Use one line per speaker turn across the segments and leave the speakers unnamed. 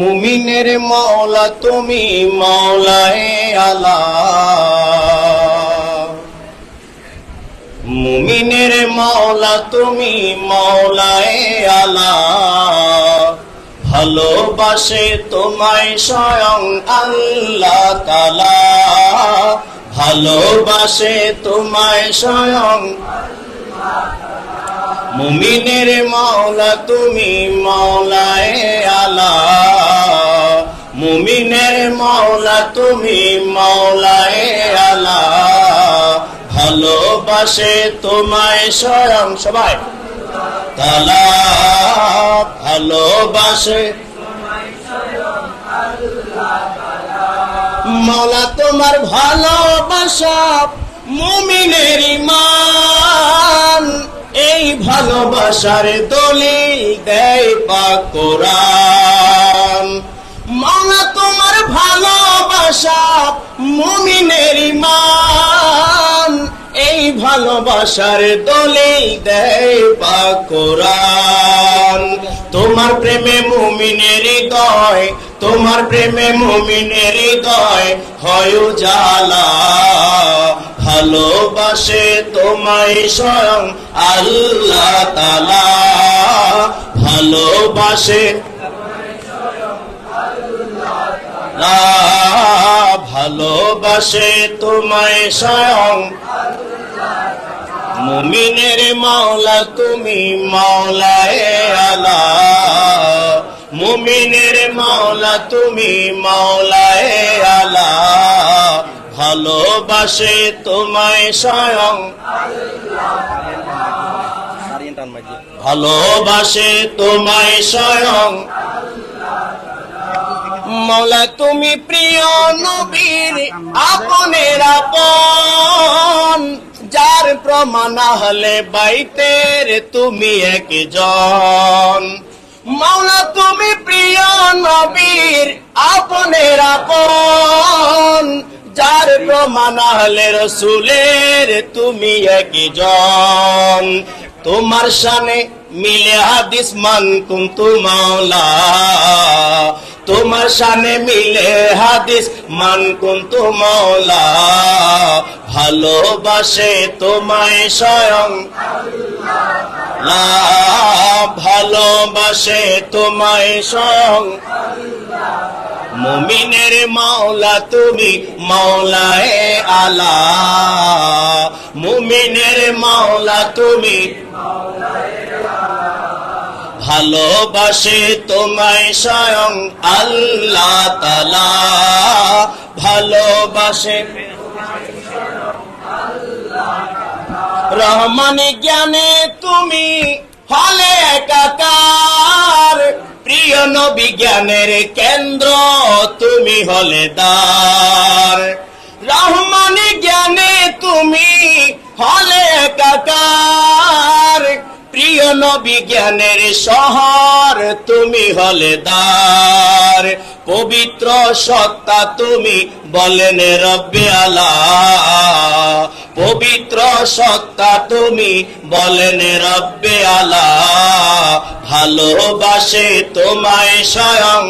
মুমিনের মাওলা, তুমি মৌলায় আলা মুমিনের মাওলা, তুমি মৌলায় আলা ভালোবাসে তোমায় স্বয়ং আল্লাহ তালা ভালোবাসে তোমায় স্বয়ং মুমিনের মাওলা, তুমি মাওলায় আলা। মুমিনের মাওলা, তুমি মাওলায় আলা। ভালোবাসে তোমায় স্বয়ং সবাই। তালা ভালোবাসে মাওলা, তোমার ভালোবাসা মুমিনের ইমান। এই ভালোবাসার দলিল দেয় পাক কোরআন। মাওলা তোমার ভালোবাসা মুমিনের এই ভালোবাসার দলিল দেয় পাক কোরআন তোমার প্রেমে মুমিনের হৃদয়, তোমার প্রেমে মুমিনের হৃদয় হয় জালা ভালোবাসে তোমায় স্বয়ং আল্লাহ তালা ভালোবাসে ভালোবাসে তোমায় স্বয়ং মুমিনের মাওলা, তুমি মাওলায় আলা। মুমিনের মাওলা, তুমি মাওলায় আলা। ভালোবাসে তোমায় স্বয়ং। ভালোবাসে তোমায় স্বয়ং। মৌলা তুমি প্রিয় নবীর আপনের আপন। যার প্রমাণ হলে বাইতের তুমি একজন মাওলা, তুমি প্রিয় নবীর আপনের আপন। যার প্রমাণ হলে রসুলের তুমি একজন তোমার সানে মিলে হাদিস মান কুন্তু মাওলা। তোমার সানে মিলে হাদিস মান কুন্তু মাওলা। ভালোবাসে তোমায় স্বয়ং। ভালোবাসে তোমায় স্বয়ং। মুমিনের মাওলা, তুমি মাওলায় আলা। মুমিনের মাওলা, তুমি ভালোবাসে তোমায় স্বয়ং আল্লাহ তালা ভালোবাসে রহমানি জ্ঞানে তুমি হলে একাকার। প্রিয় নবী জ্ঞানের কেন্দ্র তুমি হলে দার রহমানি জ্ঞানে তুমি হলে একাকার। প্রিয় নবী জ্ঞানের শহর তুমি হলে দার পবিত্র সত্তা তুমি বলেন রব্বে আলা পবিত্র সত্তা তুমি বলেন রব্বে আলা ভালোবাসে তোমায় স্বয়ং।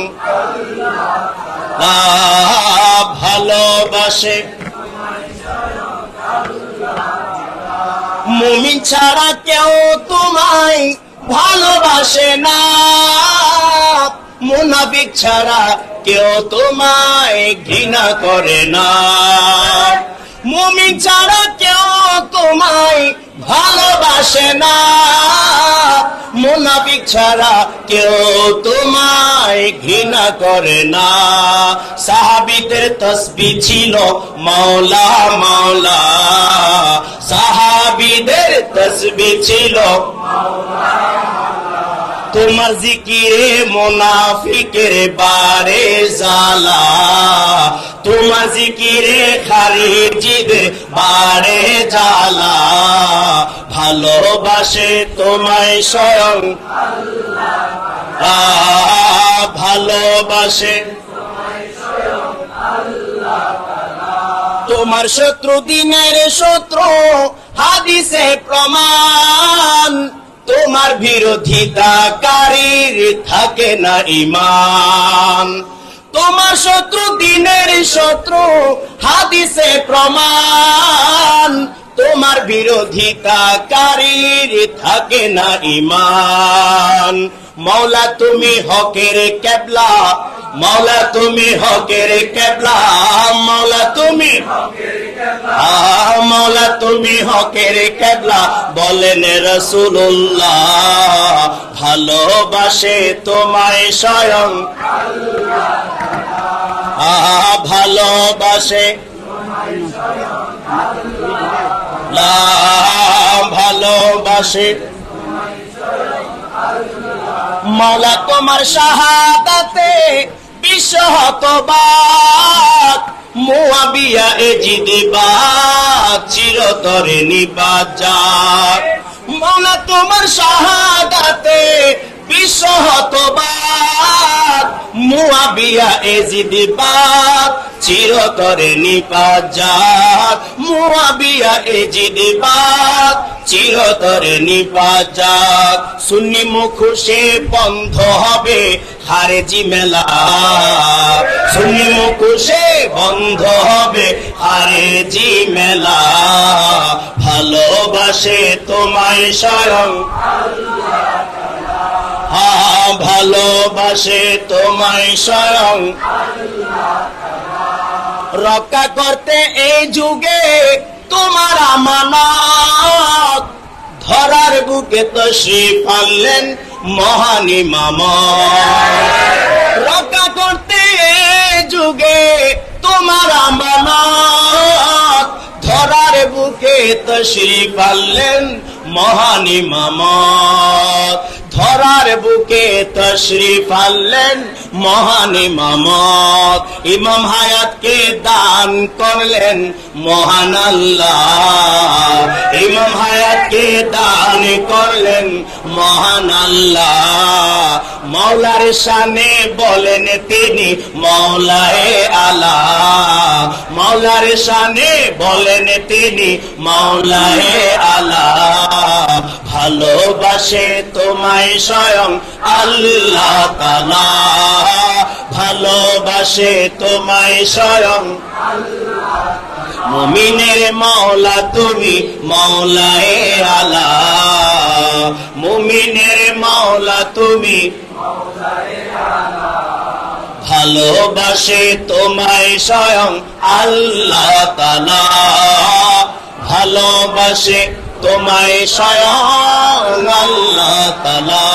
ভালোবাসে। মুমিন ছাড়া কেউ তোমায় ভালোবাসে না। মুনাফিক ছাড়া কেউ তোমায় ঘৃণা করে না। মুমিন ছাড়া কেউ তোমায় ভালোবাসে না। মুনাফিক ছাড়া কেউ তোমায় ঘৃণা করে না। সাহাবিদের তসবি ছিল, মাওলা মাওলা। সাহাবিদের তসবি ছিল তোমার জিকিরে মোনাফিকের বারে জালা তোমার জিকিরে খারিজিদের বারে জালা ভালোবাসে তোমায় স্বয়ং। ভালোবাসে তোমার শত্রু, দিনের শত্রু, হাদিসে প্রমাণ। তোমার বিরোধিতাকারীর থাকে না ইমান। তোমার শত্রু দিনের শত্রু হাদিসে প্রমাণ। তোমার বিরোধিতাকারীর থাকে না ইমান। মৌলা তুমি হকের কেবলা মৌলা তুমি হকের কেবলা মৌলা তুমি আহ, মৌলা তুমি হকের কেবলা বলেন রসুল্লাহ ভালোবাসে তোমায় স্বয়ং। আহ, ভালোবাসে ভালোবাসে মাওলা তোমার শাহাদাতে বিশ্বহতবাদ মুয়াবিয়া এ জিদিবাদ চিরতরে যা। মাওলা তোমার শাহাদাতে বিশ্বহতবাদ, মুয়াবিয়া এ জিদিবাদ চিরতরে নিপাজাত, মুয়াবিয়া এ জিদিবাদ চিরতরে নিপাজাত। সুন্নি মুখোশে বন্ধ হবে খারেজি মেলা। সুন্নি মুখোশে বন্ধ হবে খারেজি মেলা। ভালোবাসে তোমায় স্বয়ং। হা ভালোবাসে তোমায় স্বয়ং রক্ষা করতে এই যুগে তোমার আমানত। ধরার বুকে তো শ্রী পারলেন মহানি মামা রক্ষা করতে এই যুগে তোমার আমানত। ধরার বুকে তো শ্রী পারলেন মহানি মামা ধরার বুকে তশরিফ আনলেন মহান ইমামত ইমাম হায়াতকে দান করলেন মহান আল্লাহ। ইমাম হায়াতকে দান করলেন মহান আল্লাহ। মৌলার শানে বলেন তিনি মৌলায়ে আলা। মৌলার শানে বলেন তিনি মৌলায়ে আলা। ভালোবাসে তোমায় স্বয়ং আল্লাহ ভালোবাসে তোমায় স্বয়ং মুমিনের মাওলা তুমি মাওলায়ে আলা। মুমিনের মাওলা তুমি ভালোবাসে তোমায় স্বয়ং আল্লাহ তালা ভালোবাসে তোমায় স্বয়ং আল্লাহ তালা